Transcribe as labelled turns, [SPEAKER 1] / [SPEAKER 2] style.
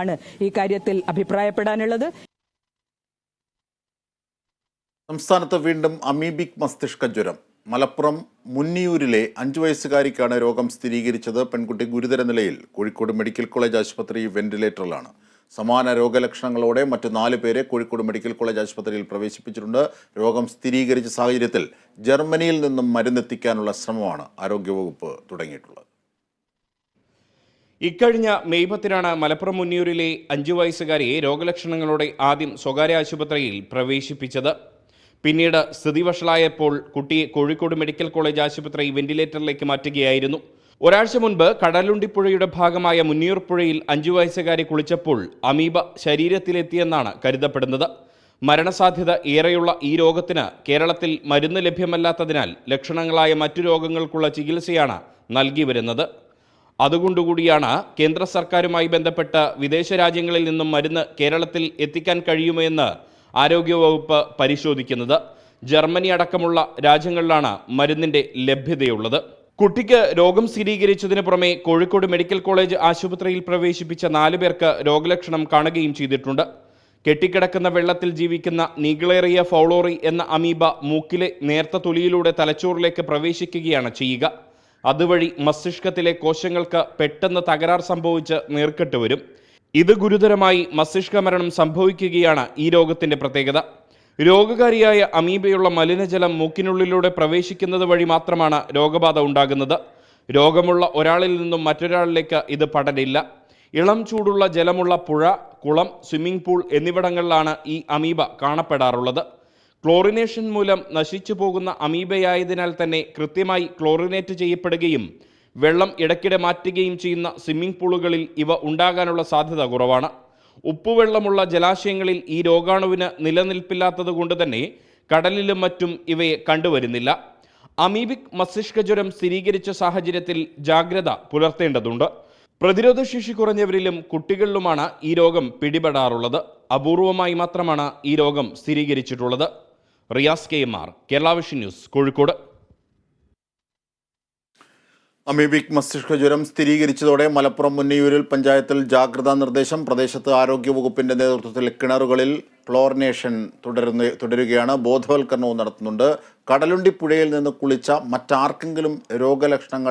[SPEAKER 1] ാണ് ഈ കാര്യത്തിൽ അഭിപ്രായപ്പെടാനുള്ളത്
[SPEAKER 2] സംസ്ഥാനത്ത് വീണ്ടും അമീബിക് മസ്തിഷ്ക ജ്വരം മലപ്പുറം മുന്നിയൂരിലെ അഞ്ചു വയസ്സുകാരിക്കാണ് രോഗം സ്ഥിരീകരിച്ചത് പെൺകുട്ടി ഗുരുതര നിലയിൽ കോഴിക്കോട് മെഡിക്കൽ കോളേജ് ആശുപത്രി വെന്റിലേറ്ററിലാണ് സമാന രോഗലക്ഷണങ്ങളോടെ മറ്റു നാല് പേരെ കോഴിക്കോട് മെഡിക്കൽ കോളേജ് ആശുപത്രിയിൽ പ്രവേശിപ്പിച്ചിട്ടുണ്ട് രോഗം സ്ഥിരീകരിച്ച സാഹചര്യത്തിൽ ജർമ്മനിയിൽ നിന്നും മരുന്നെത്തിക്കാനുള്ള ശ്രമമാണ് ആരോഗ്യവകുപ്പ് തുടങ്ങിയിട്ടുള്ളത്
[SPEAKER 3] ഇക്കഴിഞ്ഞ മെയ് പത്തിനാണ് മലപ്പുറം മുന്നിയൂരിലെ അഞ്ചു വയസ്സുകാരിയെ രോഗലക്ഷണങ്ങളോടെ ആദ്യം സ്വകാര്യ ആശുപത്രിയിൽ പ്രവേശിപ്പിച്ചത് പിന്നീട് സ്ഥിതി വഷളായപ്പോൾ കുട്ടിയെ കോഴിക്കോട് മെഡിക്കൽ കോളേജ് ആശുപത്രി വെന്റിലേറ്ററിലേക്ക് മാറ്റുകയായിരുന്നു ഒരാഴ്ച മുൻപ് കടലുണ്ടിപ്പുഴയുടെ ഭാഗമായ മുന്നൂർ പുഴയിൽ അഞ്ചു വയസ്സുകാരി കുളിച്ചപ്പോൾ അമീബ ശരീരത്തിലെത്തിയെന്നാണ് കരുതപ്പെടുന്നത് മരണസാധ്യത ഏറെയുള്ള ഈ രോഗത്തിന് കേരളത്തിൽ മരുന്ന് ലഭ്യമല്ലാത്തതിനാൽ ലക്ഷണങ്ങളായ മറ്റു രോഗങ്ങൾക്കുള്ള ചികിത്സയാണ് നൽകി വരുന്നത് അതുകൊണ്ടുകൂടിയാണ് കേന്ദ്ര സർക്കാരുമായി ബന്ധപ്പെട്ട് വിദേശ രാജ്യങ്ങളിൽ നിന്നും മരുന്ന് കേരളത്തിൽ എത്തിക്കാൻ കഴിയുമോ എന്ന് ആരോഗ്യവകുപ്പ് പരിശോധിക്കുന്നത് ജർമ്മനി അടക്കമുള്ള രാജ്യങ്ങളിലാണ് മരുന്നിൻ്റെ ലഭ്യതയുള്ളത് കുട്ടിക്ക് രോഗം സ്ഥിരീകരിച്ചതിന് പുറമെ കോഴിക്കോട് മെഡിക്കൽ കോളേജ് ആശുപത്രിയിൽ പ്രവേശിപ്പിച്ച നാലു പേർക്ക് രോഗലക്ഷണം കാണുകയും ചെയ്തിട്ടുണ്ട് കെട്ടിക്കിടക്കുന്ന വെള്ളത്തിൽ ജീവിക്കുന്ന നീഗ്ലേറിയ ഫൗളോറി എന്ന അമീബ മൂക്കിലെ നേർത്ത തൊലിയിലൂടെ തലച്ചോറിലേക്ക് പ്രവേശിക്കുകയാണ് ചെയ്യുക അതുവഴി മസ്തിഷ്കത്തിലെ കോശങ്ങൾക്ക് പെട്ടെന്ന് തകരാർ സംഭവിച്ച് നേർക്കെട്ട് വരും ഇത് ഗുരുതരമായി മസ്തിഷ്ക മരണം സംഭവിക്കുകയാണ് ഈ രോഗത്തിന്റെ പ്രത്യേകത രോഗകാരിയായ അമീബയുള്ള മലിനജലം മൂക്കിനുള്ളിലൂടെ പ്രവേശിക്കുന്നത് വഴി മാത്രമാണ് രോഗബാധ ഉണ്ടാകുന്നത് രോഗമുള്ള ഒരാളിൽ നിന്നും മറ്റൊരാളിലേക്ക് ഇത് പടരില്ല ഇളം ചൂടുള്ള ജലമുള്ള പുഴ കുളം സ്വിമ്മിംഗ് പൂൾ എന്നിവിടങ്ങളിലാണ് ഈ അമീബ കാണപ്പെടാറുള്ളത് ക്ലോറിനേഷൻ മൂലം നശിച്ചു പോകുന്ന അമീബയായതിനാൽ തന്നെ കൃത്യമായി ക്ലോറിനേറ്റ് ചെയ്യപ്പെടുകയും വെള്ളം ഇടയ്ക്കിടെ മാറ്റുകയും ചെയ്യുന്ന സ്വിമ്മിംഗ് പൂളുകളിൽ ഇവ ഉണ്ടാകാനുള്ള സാധ്യത കുറവാണ് ഉപ്പുവെള്ളമുള്ള ജലാശയങ്ങളിൽ ഈ രോഗാണുവിന് നിലനിൽപ്പില്ലാത്തത് കൊണ്ട് തന്നെ കടലിലും മറ്റും ഇവയെ കണ്ടുവരുന്നില്ല അമീബിക് മസ്തിഷ്ക ജ്വരം സ്ഥിരീകരിച്ച സാഹചര്യത്തിൽ ജാഗ്രത പുലർത്തേണ്ടതുണ്ട് പ്രതിരോധശേഷി കുറഞ്ഞവരിലും കുട്ടികളിലുമാണ് ഈ രോഗം പിടിപെടാറുള്ളത് അപൂർവമായി മാത്രമാണ് ഈ രോഗം സ്ഥിരീകരിച്ചിട്ടുള്ളത് Riyas K M R Kerala Vision news Kozhikode
[SPEAKER 4] amoebic മസ്തിഷ്ക ജ്വരം സ്ഥിരീകരിച്ചതോടെ മലപ്പുറം മുന്നയൂരിൽ പഞ്ചായത്തിൽ ജാഗ്രതാ നിർദ്ദേശം പ്രദേശത്ത് വകുപ്പിന്റെ നേതൃത്വത്തിൽ കിണറുകളിൽ ക്ലോറിനേഷൻ തുടരുന്ന തുടരുകയാണ് ബോധവൽക്കരണവും നടത്തുന്നുണ്ട് കടലുണ്ടി പുഴയിൽ നിന്ന് കുളിച്ച മറ്റാർക്കെങ്കിലും രോഗലക്ഷണങ്ങൾ